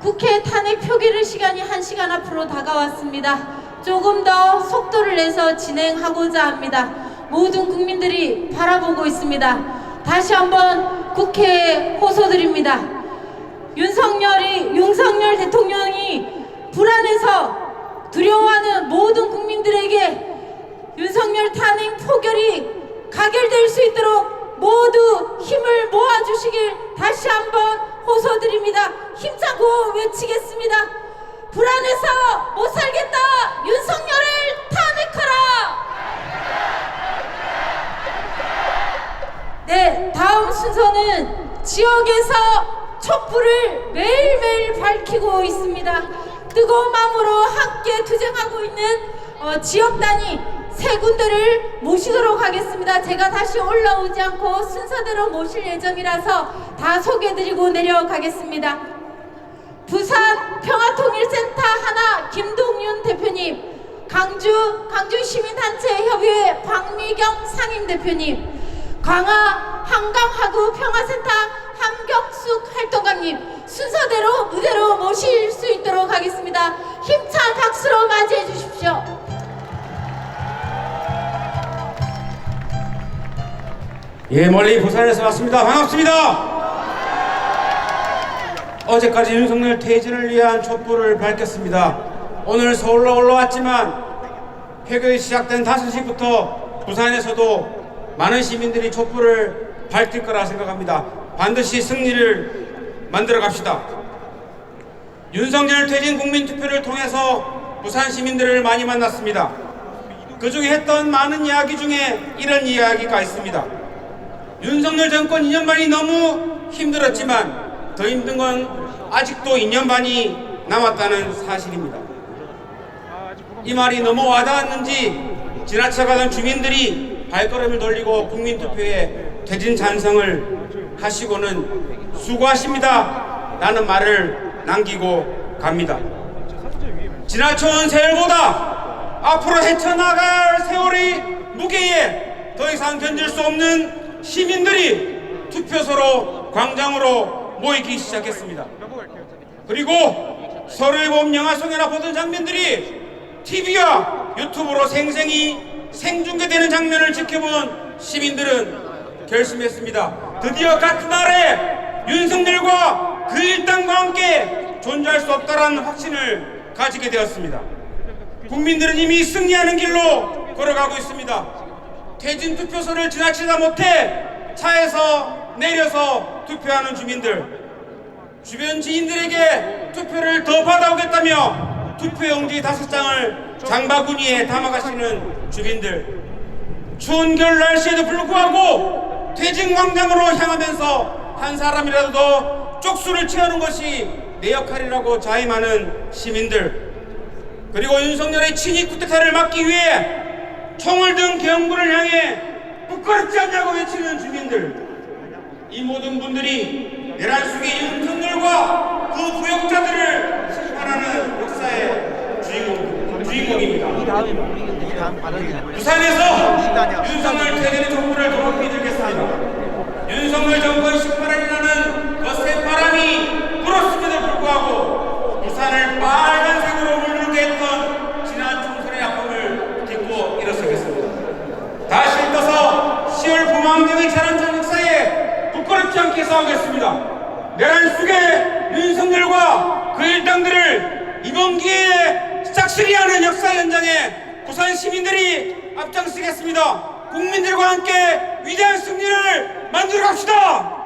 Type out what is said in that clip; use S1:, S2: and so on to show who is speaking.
S1: 국회 탄핵 표기를 시간이 한시간 앞으로 다가왔습니다. 조금 더 속도를 내서 진행하고자 합니다. 모든 국민들이 바라보고 있습니다. 다시 한번 국회에 호소드립니다. 윤석열이 윤석열 대통령이 불안해서 두려워하는 모든 국민들에게 윤석열 탄핵 포결이 가결될 수 있도록 모두 힘을 모아주시길 다시 한번 호소드립니다. 힘차고 외치겠습니다. 불안해서 못 살겠다. 윤석열을 탄핵하라. 네, 다음 순서는 지역에서 촛불을 매일매일 밝히고 있습니다. 뜨거운 마음으로 함께 투쟁하고 있는 어, 지역 단위 세 군데를 모시도록 하겠습니다. 제가 다시 올라오지 않고 순서대로 모실 예정이라서 다 소개드리고 내려가겠습니다. 부산 평화통일센터 하나 김동윤 대표님, 강주 강주시민단체 협의회 박미경 상임대표님, 광화 한강하구 평화센터 함경숙 활동가님 순서대로 무대로 모실 수 있도록 하겠습니다. 힘찬 박수로 맞이해 주십시오.
S2: 예, 멀리 부산에서 왔습니다. 반갑습니다. 어제까지 윤석열 퇴진을 위한 촛불을 밝혔습니다. 오늘 서울로 올라왔지만 폐교이 시작된 5시부터 부산에서도 많은 시민들이 촛불을 밝힐 거라 생각합니다. 반드시 승리를 만들어 갑시다. 윤석열 퇴진 국민 투표를 통해서 부산 시민들을 많이 만났습니다. 그 중에 했던 많은 이야기 중에 이런 이야기가 있습니다. 윤석열 정권 2년 반이 너무 힘들었지만 더 힘든 건 아직도 2년 반이 남았다는 사실입니다. 이 말이 너무 와닿았는지 지나쳐가던 주민들이 발걸음을 돌리고 국민투표에 퇴진 찬성을 하시고는 수고하십니다. 라는 말을 남기고 갑니다. 지나쳐온 세월보다 앞으로 헤쳐나갈 세월의 무게에 더 이상 견딜 수 없는 시민들이 투표소로 광장으로 모이기 시작했습니다. 그리고 서로의 몸 영화 속에나 보던 장면들이 TV와 유튜브로 생생히 생중계되는 장면을 지켜본 시민들은 결심했습니다. 드디어 같은 날에 윤석열과 그 일당과 함께 존재할 수 없다라는 확신을 가지게 되었습니다. 국민들은 이미 승리하는 길로 걸어가고 있습니다. 퇴진 투표소를 지나치다 못해 차에서 내려서 투표하는 주민들, 주변 지인들에게 투표를 더 받아오겠다며 투표용지 다섯 장을 장바구니에 담아가시는 주민들, 추운 겨울 날씨에도 불구하고 퇴진 광장으로 향하면서 한 사람이라도 더 쪽수를 채우는 것이 내 역할이라고 자임하는 시민들, 그리고 윤석열의 친위 쿠데타를 막기 위해 총을 든 경군을 향 해 부끄럽지 않냐고 외치는 주민들. 이 모든 분들이 내란 속의 윤석열과 그 부역자들을 심판하는 역사의 주인공, 주인공입니다. 부산에서 윤석열 퇴진의 촛불을 더럽히 들겠습니다. 윤석열 정권 18일이라는 거센 바람이 불었음에도 불구하고 부산을 빨간색으로 물들게 했던 지난 총선의 아픔을 딛고 일어서겠습니다. 다시 떠서 10월 부망경의 자랑장 부끄럽지 않게 싸우겠습니다. 내란 속에 윤석열과 그 일당들을 이번 기회에 싹쓸이하는 역사 현장에 부산 시민들이 앞장서겠습니다. 국민들과 함께 위대한 승리를 만들어 갑시다.